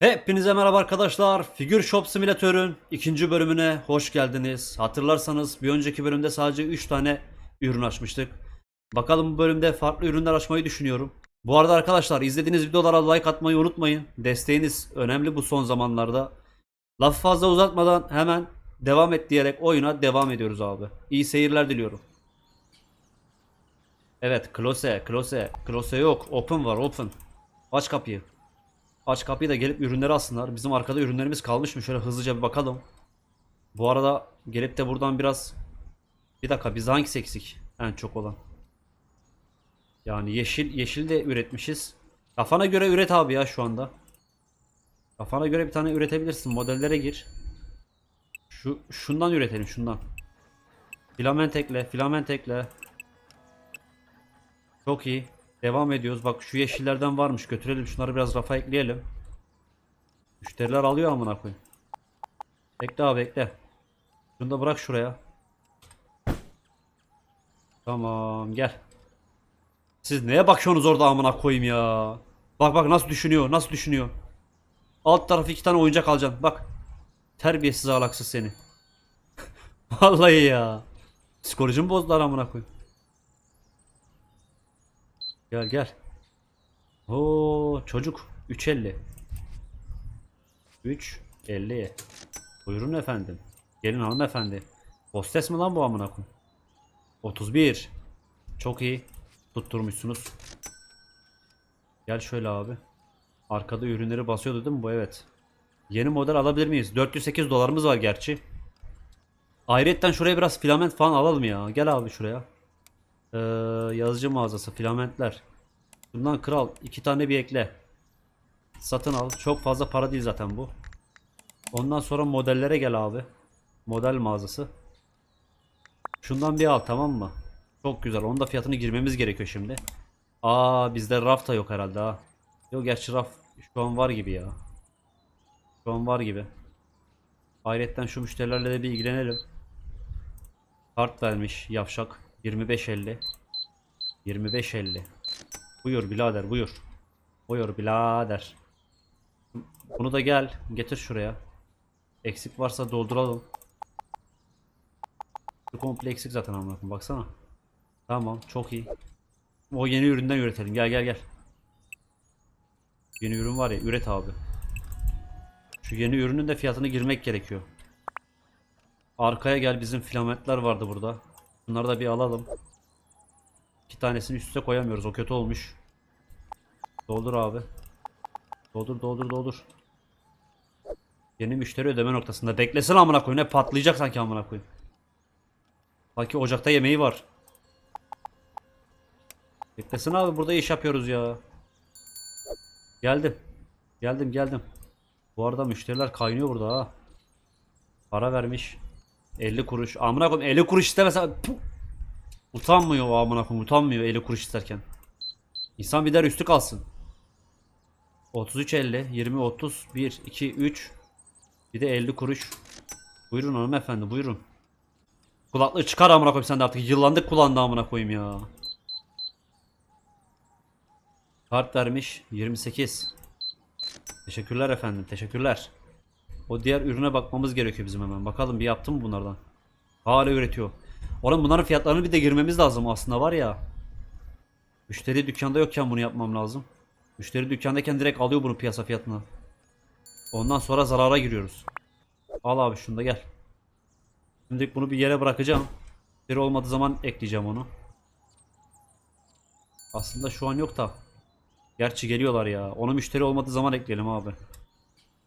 Hepinize merhaba arkadaşlar. Figür Shop Simülatör'ün ikinci bölümüne hoş geldiniz. Hatırlarsanız bir önceki bölümde sadece 3 tane ürün açmıştık. Bakalım bu bölümde farklı ürünler açmayı düşünüyorum. Bu arada arkadaşlar izlediğiniz videolara like atmayı unutmayın. Desteğiniz önemli bu son zamanlarda. Lafı fazla uzatmadan hemen devam et diyerek oyuna devam ediyoruz abi. İyi seyirler diliyorum. Evet, close, close. Close yok. Open var, open. Aç kapıyı. Aç kapıyı da gelip ürünleri alsınlar. Bizim arkada ürünlerimiz kalmış mı? Şöyle hızlıca bir bakalım. Bu arada gelip de buradan biraz... Bir dakika biz hangisi eksik? En çok olan. Yani yeşil yeşil de üretmişiz. Kafana göre üret abi ya şu anda. Kafana göre bir tane üretebilirsin. Modellere gir. Şu şundan üretelim şundan. Filament ekle, filament ekle. Çok iyi. Devam ediyoruz. Bak şu yeşillerden varmış. Götürelim şunları biraz rafa ekleyelim. Müşteriler alıyor amına koyayım. Bekle abi bekle. Şunu da bırak şuraya. Tamam gel. Siz neye bakıyorsunuz orada amına koyayım ya? Bak bak nasıl düşünüyor, nasıl düşünüyor. Alt tarafı iki tane oyuncak alacaksın. Bak. Terbiyesiz ahlaksız seni. Vallahi ya. Psikolojimi bozdular amına koyayım. Gel gel. Oo çocuk 3.50. 3.50. Buyurun efendim. Gelin hanımefendi. Hostes mi lan bu amına koyayım? 31. Çok iyi. Tutturmuşsunuz. Gel şöyle abi. Arkada ürünleri basıyordu değil mi bu? Evet. Yeni model alabilir miyiz? 408 dolarımız var gerçi. Ayrıca şuraya biraz filament falan alalım ya. Gel abi şuraya. Ee, yazıcı mağazası filamentler. Bundan kral iki tane bir ekle. Satın al. Çok fazla para değil zaten bu. Ondan sonra modellere gel abi. Model mağazası. Şundan bir al tamam mı? Çok güzel. Onun da fiyatını girmemiz gerekiyor şimdi. Aa bizde raf da yok herhalde ha. Yok gerçi raf şu an var gibi ya. Şu an var gibi. Hayretten şu müşterilerle de bir ilgilenelim. Kart vermiş yavşak. 25.50 25.50 Buyur birader buyur. Buyur birader. Bunu da gel getir şuraya. Eksik varsa dolduralım. Bu komple eksik zaten amına baksana. Tamam çok iyi. O yeni üründen üretelim. Gel gel gel. Yeni ürün var ya üret abi. Şu yeni ürünün de fiyatını girmek gerekiyor. Arkaya gel bizim filamentler vardı burada. Bunları da bir alalım. İki tanesini üst üste koyamıyoruz. O kötü olmuş. Doldur abi. Doldur doldur doldur. Yeni müşteri ödeme noktasında. Beklesin amına koyayım. Ne patlayacak sanki amına koyayım. Sanki ocakta yemeği var. Beklesin abi burada iş yapıyoruz ya. Geldim. Geldim geldim. Bu arada müşteriler kaynıyor burada ha. Para vermiş. 50 kuruş. Amına koyayım 50 kuruş istemese Puh! utanmıyor o amına koyayım utanmıyor 50 kuruş isterken. İnsan bir der üstü kalsın. 33 50 20 30 1 2 3 bir de 50 kuruş. Buyurun hanımefendi buyurun. Kulaklığı çıkar amına koyayım sen de artık yıllandık kulağında amına koyayım ya. Kart vermiş 28. Teşekkürler efendim teşekkürler. O diğer ürüne bakmamız gerekiyor bizim hemen. Bakalım bir yaptı mı bunlardan? Hala üretiyor. Oğlum bunların fiyatlarını bir de girmemiz lazım aslında var ya. Müşteri dükkanda yokken bunu yapmam lazım. Müşteri dükkandayken direkt alıyor bunu piyasa fiyatına. Ondan sonra zarara giriyoruz. Al abi şunu da gel. Şimdi bunu bir yere bırakacağım. Müşteri olmadığı zaman ekleyeceğim onu. Aslında şu an yok da. Gerçi geliyorlar ya. Onu müşteri olmadığı zaman ekleyelim abi.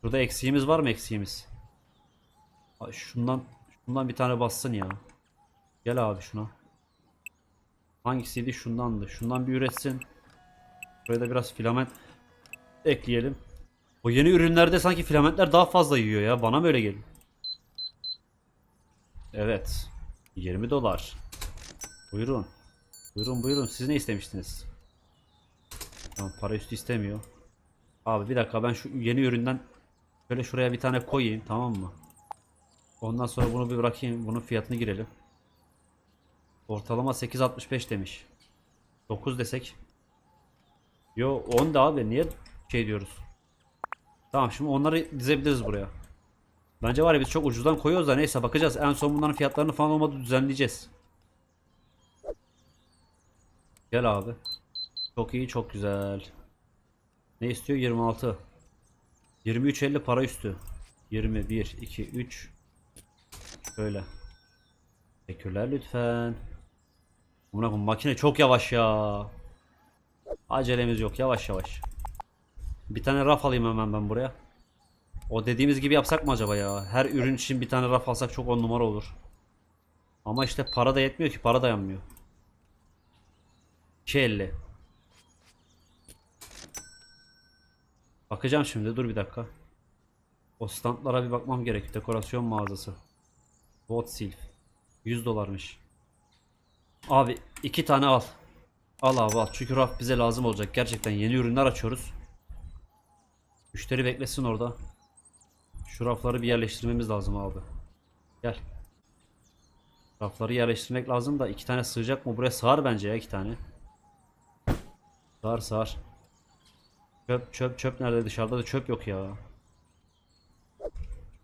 Burada eksiğimiz var mı eksiğimiz? Şundan şundan bir tane bassın ya. Gel abi şuna. Hangisiydi? Şundandı. Şundan bir üretsin. Buraya da biraz filament ekleyelim. O yeni ürünlerde sanki filamentler daha fazla yiyor ya. Bana mı öyle geliyor? Evet. 20 dolar. Buyurun. Buyurun buyurun. Siz ne istemiştiniz? Tamam para üstü istemiyor. Abi bir dakika ben şu yeni üründen şöyle şuraya bir tane koyayım tamam mı? Ondan sonra bunu bir bırakayım. Bunun fiyatını girelim. Ortalama 8.65 demiş. 9 desek. Yo 10 da abi niye şey diyoruz? Tamam şimdi onları dizebiliriz buraya. Bence var ya biz çok ucuzdan koyuyoruz da neyse bakacağız. En son bunların fiyatlarını falan olmadı düzenleyeceğiz. Gel abi. Çok iyi çok güzel. Ne istiyor? 26. 23.50 para üstü. 21, 2, 3. Şöyle. Teşekkürler lütfen. Buna bu makine çok yavaş ya. Acelemiz yok yavaş yavaş. Bir tane raf alayım hemen ben buraya. O dediğimiz gibi yapsak mı acaba ya? Her ürün için bir tane raf alsak çok on numara olur. Ama işte para da yetmiyor ki para dayanmıyor. 250. Bakacağım şimdi dur bir dakika. O standlara bir bakmam gerek. Dekorasyon mağazası. Bot silf. 100 dolarmış. Abi iki tane al. Al abi al. Çünkü raf bize lazım olacak. Gerçekten yeni ürünler açıyoruz. Müşteri beklesin orada. Şu rafları bir yerleştirmemiz lazım abi. Gel. Rafları yerleştirmek lazım da iki tane sığacak mı? Buraya sığar bence ya iki tane. Sığar sığar. Çöp çöp çöp nerede? Dışarıda da çöp yok ya.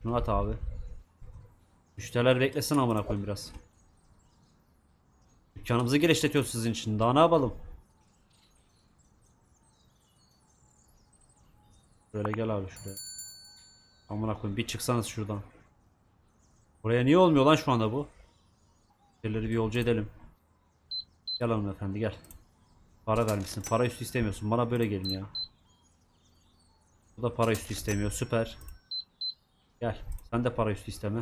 Şunu at abi. Müşteriler beklesin amına koyayım biraz. Dükkanımızı geliştiriyoruz sizin için. Daha ne yapalım? Böyle gel abi şuraya. Amına koyayım bir çıksanız şuradan. Buraya niye olmuyor lan şu anda bu? Şeyleri bir yolcu edelim. Gel hanımefendi gel. Para vermişsin. Para üstü istemiyorsun. Bana böyle gelin ya. Bu da para üstü istemiyor. Süper. Gel. Sen de para üstü isteme.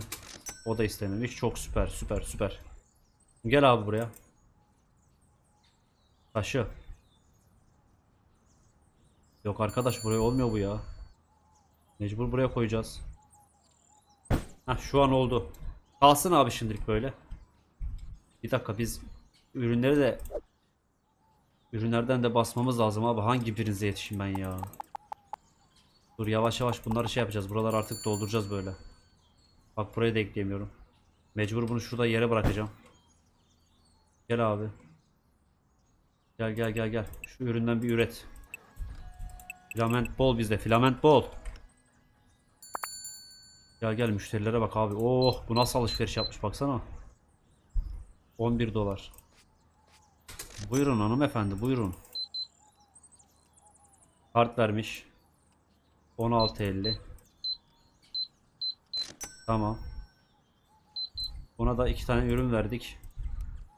O da istememiş. Çok süper süper süper. Gel abi buraya. Taşı. Yok arkadaş buraya olmuyor bu ya. Mecbur buraya koyacağız. Heh, şu an oldu. Kalsın abi şimdilik böyle. Bir dakika biz ürünleri de ürünlerden de basmamız lazım abi. Hangi birinize yetişeyim ben ya? Dur yavaş yavaş bunları şey yapacağız. Buraları artık dolduracağız böyle. Bak buraya da ekleyemiyorum. Mecbur bunu şurada yere bırakacağım. Gel abi. Gel gel gel gel. Şu üründen bir üret. Filament bol bizde. Filament bol. Gel gel müşterilere bak abi. Oh bu nasıl alışveriş yapmış baksana. 11 dolar. Buyurun hanımefendi buyurun. Kart vermiş. 16.50. Tamam. Buna da iki tane ürün verdik.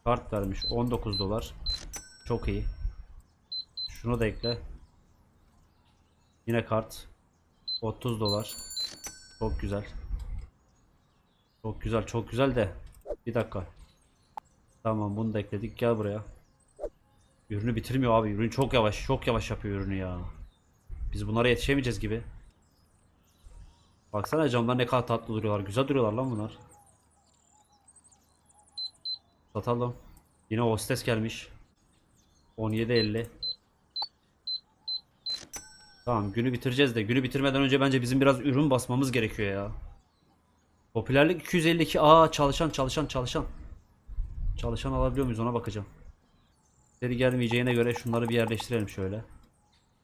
Kart vermiş 19 dolar. Çok iyi. Şunu da ekle. Yine kart. 30 dolar. Çok güzel. Çok güzel, çok güzel de. Bir dakika. Tamam bunu da ekledik. Gel buraya. Ürünü bitirmiyor abi. Ürün çok yavaş, çok yavaş yapıyor ürünü ya. Biz bunlara yetişemeyeceğiz gibi. Baksana camlar ne kadar tatlı duruyorlar. Güzel duruyorlar lan bunlar. Satalım. Yine hostes gelmiş. 17.50. Tamam günü bitireceğiz de günü bitirmeden önce bence bizim biraz ürün basmamız gerekiyor ya. Popülerlik 252. Aa çalışan çalışan çalışan. Çalışan alabiliyor muyuz ona bakacağım. Seri gelmeyeceğine göre şunları bir yerleştirelim şöyle.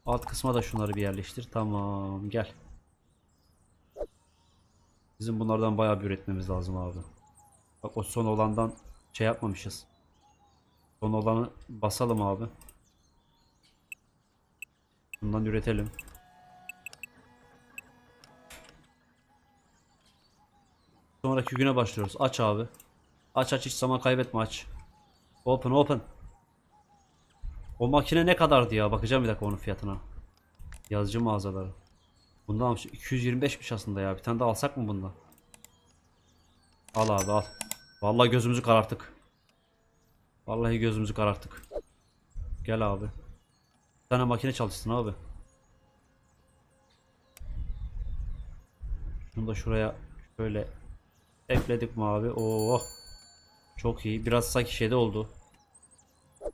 Alt kısma da şunları bir yerleştir. Tamam gel. Bizim bunlardan bayağı bir üretmemiz lazım abi. Bak o son olandan şey yapmamışız. Son olanı basalım abi. Bundan üretelim. Sonraki güne başlıyoruz. Aç abi. Aç aç hiç zaman kaybetme aç. Open open. O makine ne kadardı ya? Bakacağım bir dakika onun fiyatına. Yazıcı mağazaları. Bundan almış. 225'miş aslında ya. Bir tane daha alsak mı bundan? Al abi al. Vallahi gözümüzü kararttık. Vallahi gözümüzü kararttık. Gel abi. Bir tane makine çalışsın abi. Şunu da şuraya şöyle ekledik mi abi? Oo. Çok iyi. Biraz sanki şeyde oldu.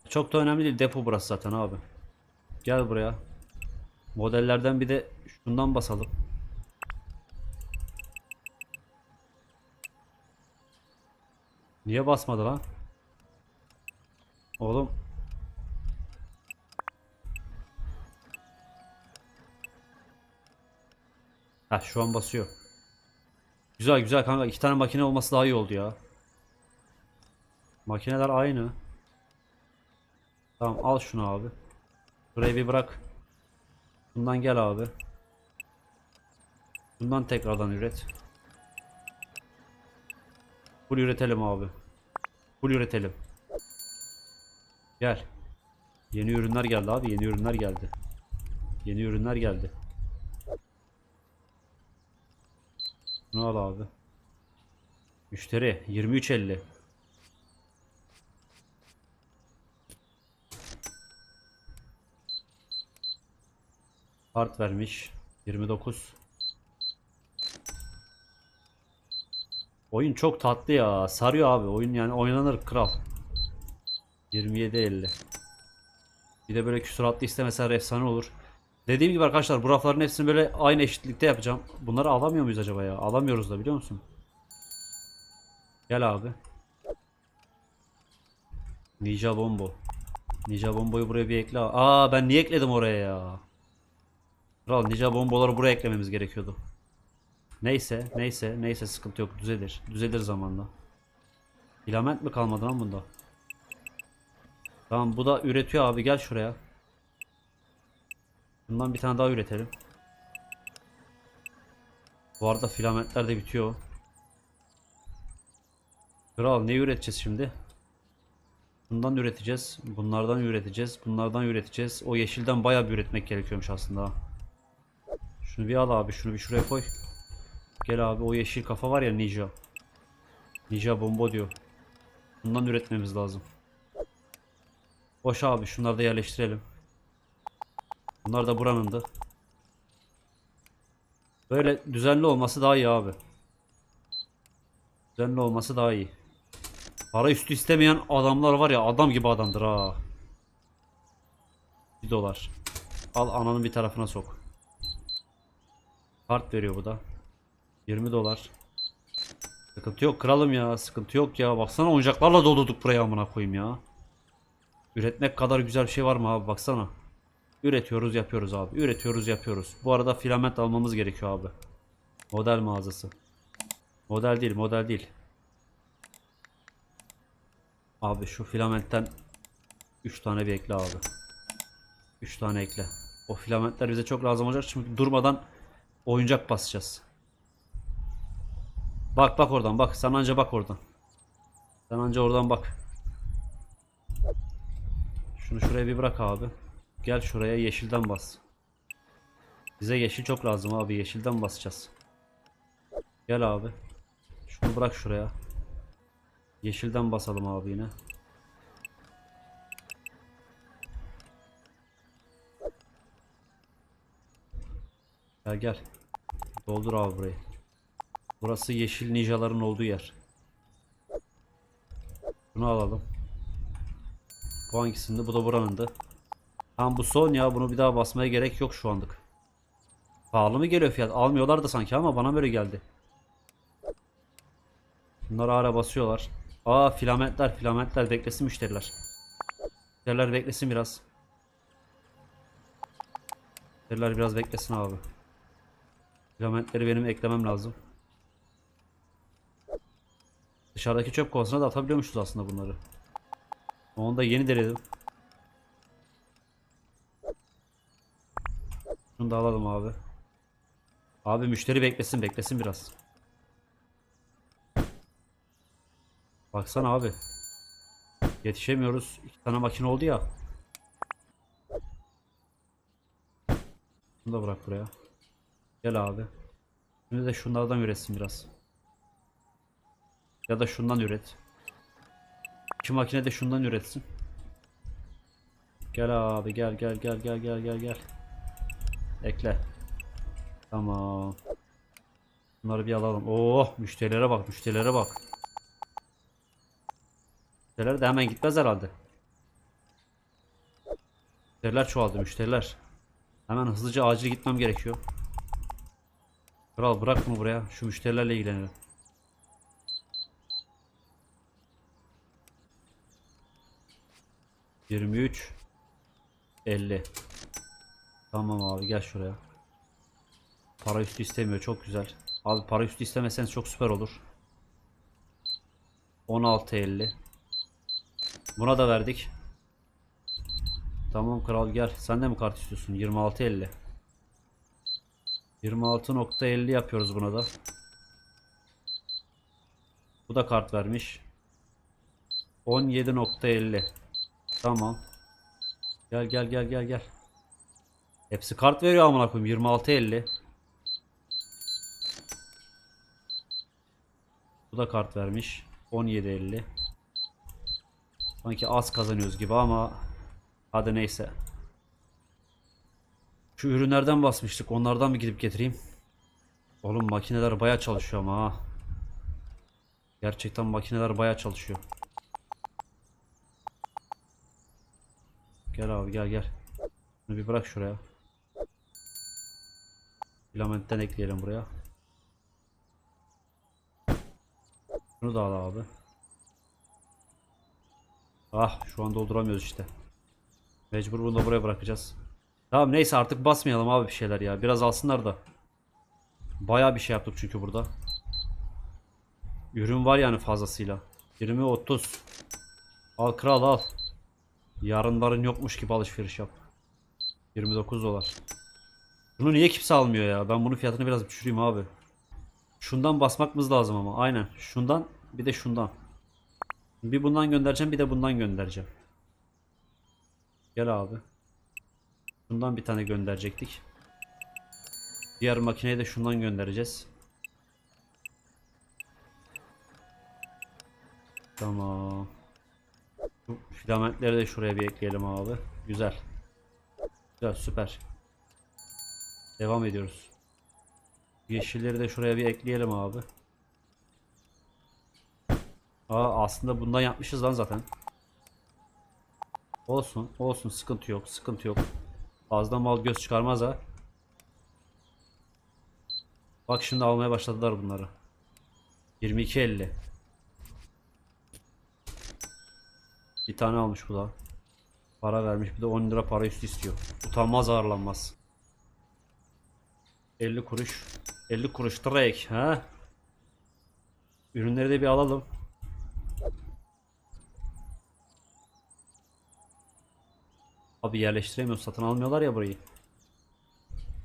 Çok da önemli değil. Depo burası zaten abi. Gel buraya. Modellerden bir de şundan basalım. Niye basmadı lan? Oğlum. Ha şu an basıyor. Güzel güzel kanka. iki tane makine olması daha iyi oldu ya. Makineler aynı. Tamam al şunu abi. Burayı bir bırak. Bundan gel abi. Bundan tekrardan üret. Full üretelim abi. Full üretelim. Gel. Yeni ürünler geldi abi. Yeni ürünler geldi. Yeni ürünler geldi. Bunu al abi. Müşteri 23.50. Kart vermiş 29. Oyun çok tatlı ya. Sarıyor abi. Oyun yani oynanır kral. 27.50. Bir de böyle küsuratlı istemeseler efsane olur. Dediğim gibi arkadaşlar bu rafların hepsini böyle aynı eşitlikte yapacağım. Bunları alamıyor muyuz acaba ya? Alamıyoruz da biliyor musun? Gel abi. Ninja Bombo. Ninja Bombo'yu buraya bir ekle. Aa ben niye ekledim oraya ya? Kral Ninja Bombo'ları buraya eklememiz gerekiyordu. Neyse, neyse, neyse sıkıntı yok. Düzelir. Düzelir zamanla. Filament mi kalmadı lan bunda? Tamam bu da üretiyor abi gel şuraya. Bundan bir tane daha üretelim. Bu arada filamentler de bitiyor. Kral ne üreteceğiz şimdi? Bundan üreteceğiz. Bunlardan üreteceğiz. Bunlardan üreteceğiz. O yeşilden bayağı bir üretmek gerekiyormuş aslında. Şunu bir al abi. Şunu bir şuraya koy. Gel abi o yeşil kafa var ya Ninja. Ninja bombo diyor. Bundan üretmemiz lazım. Boş abi şunları da yerleştirelim. Bunlar da buranındı. Böyle düzenli olması daha iyi abi. Düzenli olması daha iyi. Para üstü istemeyen adamlar var ya adam gibi adamdır ha. 1 dolar. Al ananın bir tarafına sok. Kart veriyor bu da. 20 dolar. Sıkıntı yok kralım ya. Sıkıntı yok ya. Baksana oyuncaklarla doldurduk buraya amına koyayım ya. Üretmek kadar güzel bir şey var mı abi baksana. Üretiyoruz yapıyoruz abi. Üretiyoruz yapıyoruz. Bu arada filament almamız gerekiyor abi. Model mağazası. Model değil model değil. Abi şu filamentten 3 tane bir ekle abi. 3 tane ekle. O filamentler bize çok lazım olacak çünkü durmadan oyuncak basacağız. Bak bak oradan bak. Sen anca bak oradan. Sen anca oradan bak. Şunu şuraya bir bırak abi. Gel şuraya yeşilden bas. Bize yeşil çok lazım abi. Yeşilden basacağız. Gel abi. Şunu bırak şuraya. Yeşilden basalım abi yine. Gel gel. Doldur abi burayı. Burası yeşil ninjaların olduğu yer. Bunu alalım. Bu hangisinde? Bu da buranındı. Tamam bu son ya. Bunu bir daha basmaya gerek yok şu anlık. Pahalı mı geliyor fiyat? Almıyorlar da sanki ama bana böyle geldi. Bunlar hala basıyorlar. Aa filamentler filamentler beklesin müşteriler. Müşteriler beklesin biraz. Müşteriler biraz beklesin abi. Filamentleri benim eklemem lazım. Dışarıdaki çöp kovasına da atabiliyormuşuz aslında bunları. Onu da yeni denedim. Şunu da alalım abi. Abi müşteri beklesin beklesin biraz. Baksana abi. Yetişemiyoruz. İki tane makine oldu ya. Bunu da bırak buraya. Gel abi. Şimdi de şunlardan üretsin biraz. Ya da şundan üret. İki makine de şundan üretsin. Gel abi gel gel gel gel gel gel gel. Ekle. Tamam. Bunları bir alalım. Oh müşterilere bak müşterilere bak. Müşteriler de hemen gitmez herhalde. Müşteriler çoğaldı müşteriler. Hemen hızlıca acil gitmem gerekiyor. Kral bırak bunu buraya. Şu müşterilerle ilgilenelim. Yirmi üç. Elli. Tamam abi gel şuraya. Para üstü istemiyor. Çok güzel. Abi para üstü istemeseniz çok süper olur. 16.50 Buna da verdik. Tamam kral gel. Sen de mi kart istiyorsun? 26.50 26.50 yapıyoruz buna da. Bu da kart vermiş. 17.50 Tamam. Gel gel gel gel gel. Hepsi kart veriyor amına koyayım 26.50 Bu da kart vermiş. 17.50 Sanki az kazanıyoruz gibi ama hadi neyse. Şu ürünlerden basmıştık. Onlardan bir gidip getireyim. Oğlum makineler baya çalışıyor ama ha. Gerçekten makineler baya çalışıyor. Gel abi gel gel. Bunu bir bırak şuraya. Filamentten ekleyelim buraya. Şunu da al abi. Ah şu an dolduramıyoruz işte. Mecbur bunu da buraya bırakacağız. Tamam neyse artık basmayalım abi bir şeyler ya. Biraz alsınlar da. Bayağı bir şey yaptık çünkü burada. Ürün var yani fazlasıyla. 20 30. Al kral al. Yarınların yokmuş gibi alışveriş yap. 29 dolar. Bunu niye kimse almıyor ya? Ben bunun fiyatını biraz düşüreyim abi. Şundan basmakımız lazım ama. Aynen. Şundan bir de şundan. Bir bundan göndereceğim bir de bundan göndereceğim. Gel abi. Bundan bir tane gönderecektik. Diğer makineye de şundan göndereceğiz. Tamam. Bu filamentleri de şuraya bir ekleyelim abi. Güzel. Güzel süper. Devam ediyoruz. Yeşilleri de şuraya bir ekleyelim abi. Aa aslında bundan yapmışız lan zaten. Olsun, olsun sıkıntı yok, sıkıntı yok. Fazla mal göz çıkarmaz ha. Bak şimdi almaya başladılar bunları. 22.50. Bir tane almış bu da. Para vermiş bir de 10 lira para üstü istiyor. Utanmaz ağırlanmaz. 50 kuruş. 50 kuruş direkt ha. Ürünleri de bir alalım. Abi yerleştiremiyoruz satın almıyorlar ya burayı.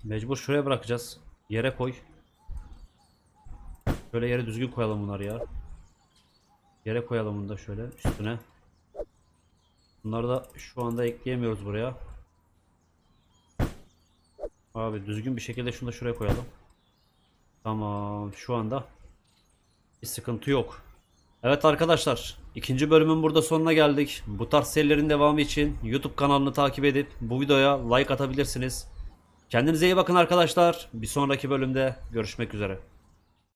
Mecbur şuraya bırakacağız. Yere koy. Şöyle yere düzgün koyalım bunları ya. Yere koyalım bunu da şöyle üstüne. Bunları da şu anda ekleyemiyoruz buraya. Abi düzgün bir şekilde şunu da şuraya koyalım. Tamam şu anda bir sıkıntı yok. Evet arkadaşlar ikinci bölümün burada sonuna geldik. Bu tarz serilerin devamı için YouTube kanalını takip edip bu videoya like atabilirsiniz. Kendinize iyi bakın arkadaşlar. Bir sonraki bölümde görüşmek üzere.